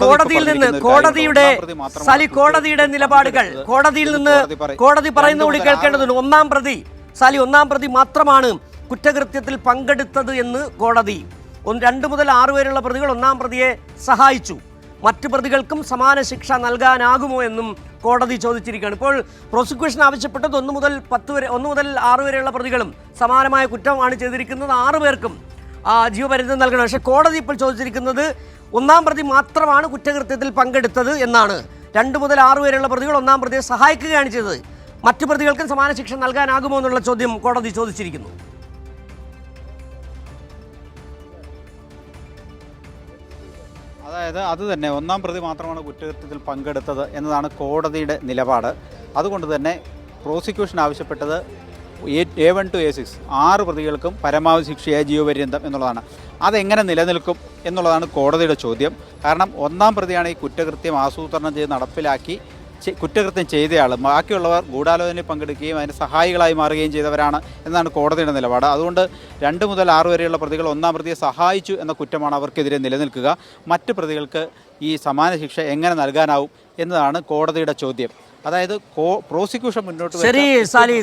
കോടതിയിൽ നിന്ന് കോടതിയുടെ സാലി കോടതിയുടെ നിലപാടുകൾ കോടതിയിൽ നിന്ന് കോടതി പറയുന്ന കൂടി കേൾക്കേണ്ടതുണ്ട്. ഒന്നാം പ്രതി സാലി ഒന്നാം പ്രതി മാത്രമാണ് കുറ്റകൃത്യത്തിൽ പങ്കെടുത്തത് എന്ന് കോടതി. രണ്ട് മുതൽ ആറ് വരെയുള്ള പ്രതികൾ ഒന്നാം പ്രതിയെ സഹായിച്ചു. മറ്റു പ്രതികൾക്കും സമാന ശിക്ഷ നൽകാനാകുമോ എന്നും കോടതി ചോദിച്ചിരിക്കുകയാണ്. ഇപ്പോൾ പ്രോസിക്യൂഷൻ ആവശ്യപ്പെട്ടത് ഒന്ന് മുതൽ പത്ത് വരെ ഒന്ന് മുതൽ ആറ് വരെയുള്ള പ്രതികളും സമാനമായ കുറ്റമാണ് ചെയ്തിരിക്കുന്നത്. ആറ് പേർക്കും ജീവപര്യന്തം നൽകണം. പക്ഷേ കോടതി ഇപ്പോൾ ചോദിച്ചിരിക്കുന്നത് ഒന്നാം പ്രതി മാത്രമാണ് കുറ്റകൃത്യത്തിൽ പങ്കെടുത്തത് എന്നാണ്. രണ്ട് മുതൽ ആറ് വരെയുള്ള പ്രതികൾ ഒന്നാം പ്രതിയെ സഹായിക്കുകയാണ് ചെയ്തത്. മറ്റു പ്രതികൾക്കും സമാന ശിക്ഷ നൽകാനാകുമോ എന്നുള്ള ചോദ്യം കോടതി ചോദിച്ചിരിക്കുന്നു. അതായത് അത് തന്നെ ഒന്നാം പ്രതി മാത്രമാണ് കുറ്റകൃത്യത്തിൽ പങ്കെടുത്തത് എന്നതാണ് കോടതിയുടെ നിലപാട്. അതുകൊണ്ട് തന്നെ പ്രോസിക്യൂഷൻ ആവശ്യപ്പെട്ടത് A one to A six ആറ് പ്രതികൾക്കും പരമാവധി ശിക്ഷയായ ജീവപര്യന്തം എന്നുള്ളതാണ്. അതെങ്ങനെ നിലനിൽക്കും എന്നുള്ളതാണ് കോടതിയുടെ ചോദ്യം. കാരണം ഒന്നാം പ്രതിയാണ് ഈ കുറ്റകൃത്യം ആസൂത്രണം ചെയ്ത് നടപ്പിലാക്കി കുറ്റകൃത്യം ചെയ്തയാൾ ബാക്കിയുള്ളവർ ഗൂഢാലോചനയിൽ പങ്കെടുക്കുകയും അതിന് സഹായികളായി മാറുകയും ചെയ്തവരാണ് എന്നാണ് കോടതിയുടെ നിലപാട്. അതുകൊണ്ട് രണ്ട് മുതൽ ആറ് വരെയുള്ള പ്രതികൾ ഒന്നാം പ്രതിയെ സഹായിച്ചു എന്ന കുറ്റമാണ് അവർക്കെതിരെ നിലനിൽക്കുക. മറ്റ് പ്രതികൾക്ക് ഈ സമാന ശിക്ഷ എങ്ങനെ നൽകാനാവും എന്നതാണ് കോടതിയുടെ ചോദ്യം. അതായത് കോ പ്രോസിക്യൂഷൻ മുന്നോട്ട് ശരി